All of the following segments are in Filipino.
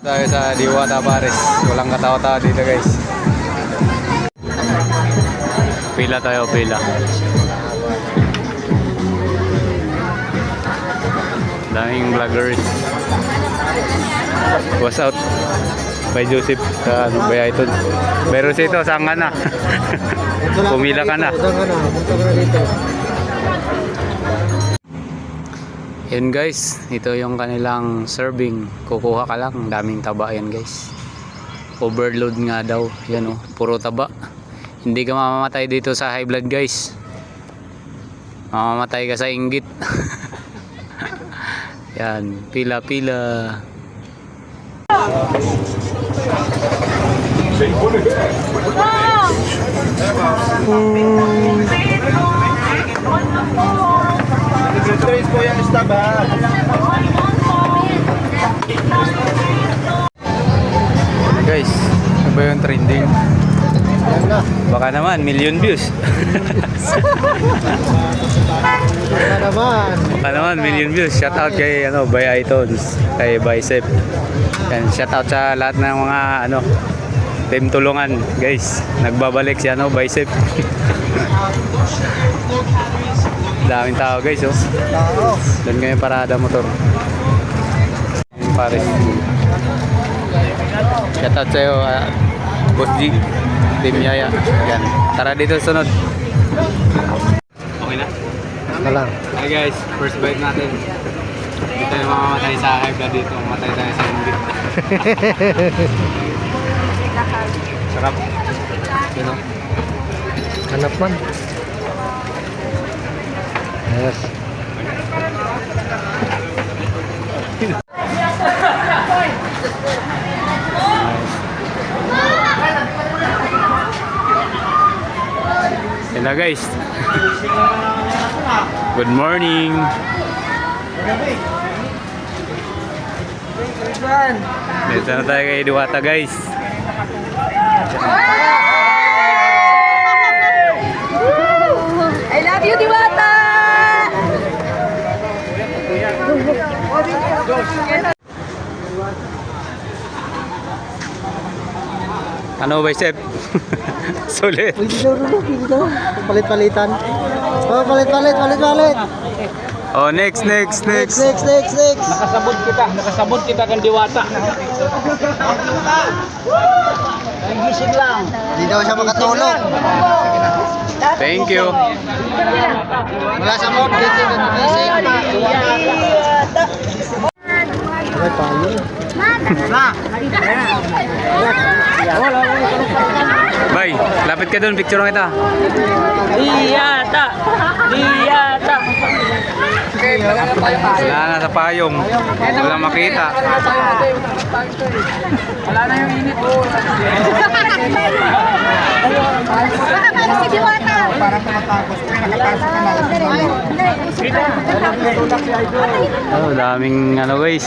Tayo sa Diwata Paris. Walang katawa-tawa dito guys. Pila tayo, pila. Daming vloggers. What's out? By Joseph sa ano ba ito? Pero sa ito, saan ka na? Pumila ka na? Punta ka na dito. Yan guys, ito yung kanilang serving. Kukuha ka lang, daming taba yan guys. Overload nga daw. Yan oh, puro taba. Hindi ka mamamatay dito sa high blood guys. Mamamatay ka sa inggit. yan, pila-pila. Trace po yung stop ha. Guys, ano ba yung trending? Baka naman, million views. Na naman. Baka naman, million views. Shout out kay ano, Bay Itunes, kay Bicep. Yan, shout out sa lahat ng mga ano, team tulungan, guys. Nagbabalik si ano, Bicep. Daming tao, guys, oh. Tao. Doon ngayon parada motor. Yung Paris. Shout out sa'yo, ah, Boss G. Team Yaya. Yan. Tara dito sunod. Okay na? Lang. Hi guys, first bite natin. Hindi tayo mamamatay sa blood dito. Mamatay tayo sa inggit. Sarap. Know? Hanap man. Yes. Na guys. Good morning. Dito na tayo kay Diwata guys. I love you, Diwata! Ano Bicep? Sulit. Pwede daw. Pwede daw. Palit-palitan. Oh, palit-palit, palit-palit. Oh, next, next, Next, next. next, next. Nakasabot kita, nakasabot kita kang diwata. Gising lang. Hindi daw siya makatulog. Thank you. Wala sa mood. Kasi nagising. Ay, payo. Bye. Lapit ka doon, picture kita. Diyata! Diyata! Wala na sa payong. Wala makita. Wala na yung init. Para si Diwata! Oh, daming ano guys.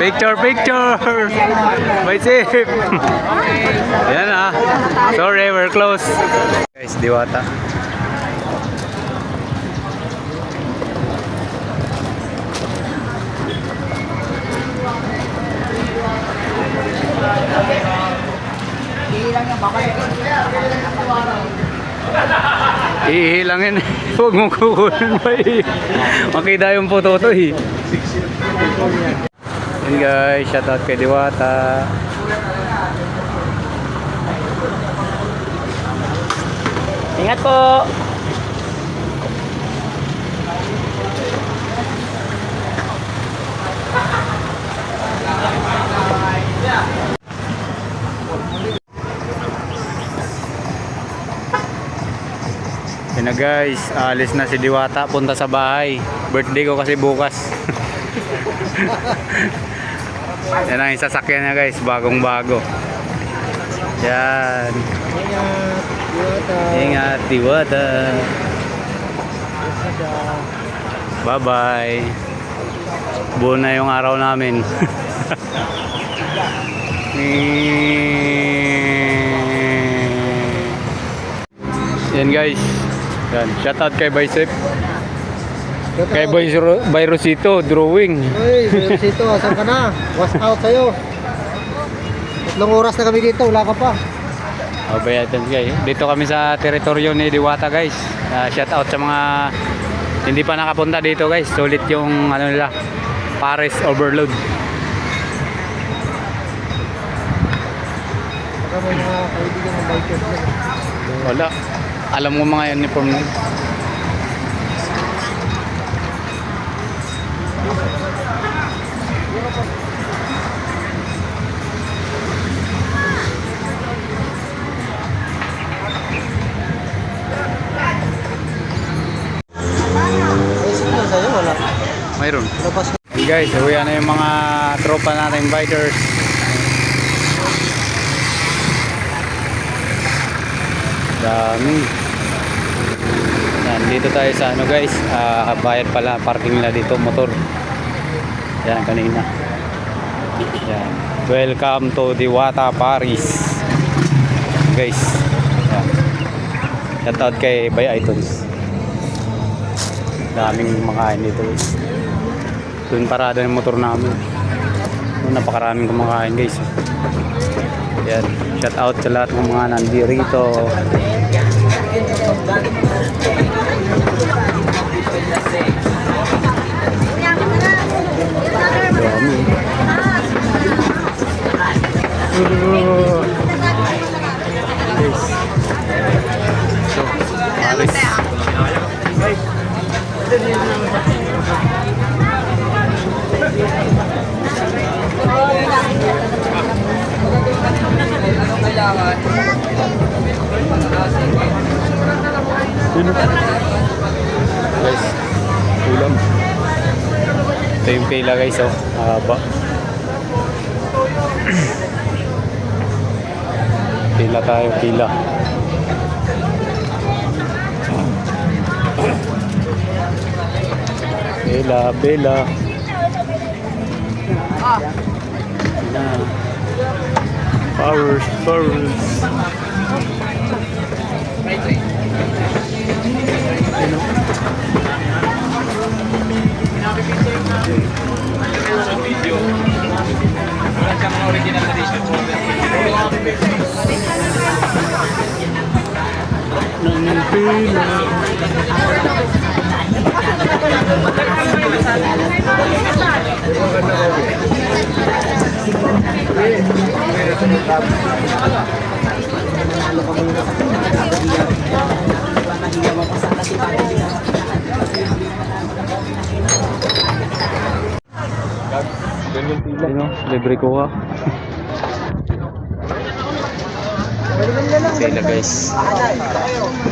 Picture, picture. Bye safe. Yan ah. Sorry, we're close. Guys, diwata. Ihilangin. Huwag mong kukunin ba eh. Makita yung photo to eh. Yan guys, shoutout kay Diwata. Ingat po! Na guys, alis na si Diwata punta sa bahay. Birthday ko kasi bukas. Yan ang sasakyan niya guys, bagong bago. Yan. Ingat. Diwata. Ingat, Diwata. Bye bye. Buo na yung araw namin. Yan guys. Yan, shout out kay Bicep. Kay Boy Ro- Boy Rosito, drawing. Uy, Sito, asan ka na? Was out sa'yo. Tatlong oras na kami dito, wala ka pa. Oh, bayatan guys. Dito kami sa teritoryo ni Diwata guys. Ah, shout out sa mga hindi pa nakapunta dito guys. Sulit yung ano nila. Paris Overload. Baka may mga kaibigan ng bikers na. Wala. Alam mo mga uniform wala. Mayroon. Hey guys, uwi na yung mga tropa natin bikers. Dami. Yan, dito tayo sa ano guys, ah, bayad pala parking nila dito motor. Yan kanina. Yan. Welcome to Diwata Paris. Guys. Yan. Shoutout kay Bay Itunes. Daming makain dito guys. Doon parada yung motor namin. Doon napakaraming kumakain guys. Yan. Shout out sa lahat ng mga nandirito. Thank you. Pila guys, oh. Haba. pila tayo, pila. Pila, pila. Na. Powers, powers. Ano? Libre ko ha. Pila guys.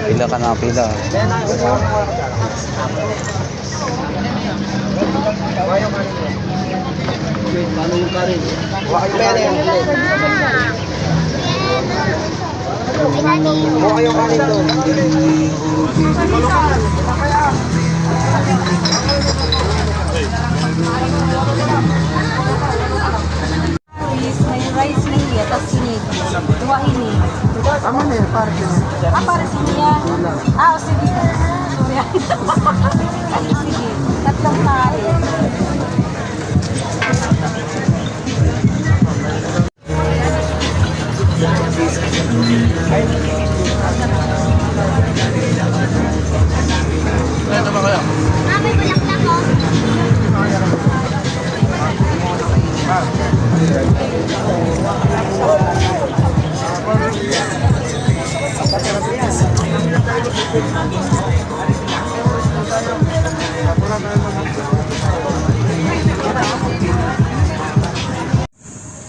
Pila ka na pila. Paano yung karin? Wakay pera yan. Wakay yung karin doon. May rice na hiya, tapos sinig. Dua hinig. Tama na yun, parang yun. Ah, para niya. Ah, o sige. Sorry. sige. Tatlong tayo.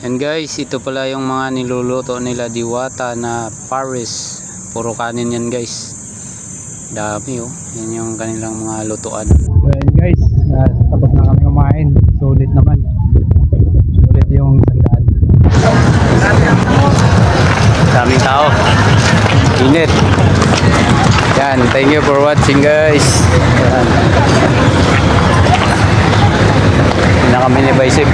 And guys, ito pala yung mga niluluto nila diwata na Paris. Puro kanin yan guys. Dami oh. Yan yung kanilang mga lutuan. So yan guys, uh, tapos na kami kumain. Sulit naman. Sulit yung sandaan. Daming tao. Init. Yan, thank you for watching guys. Yan. Hindi na kami ni Bicep.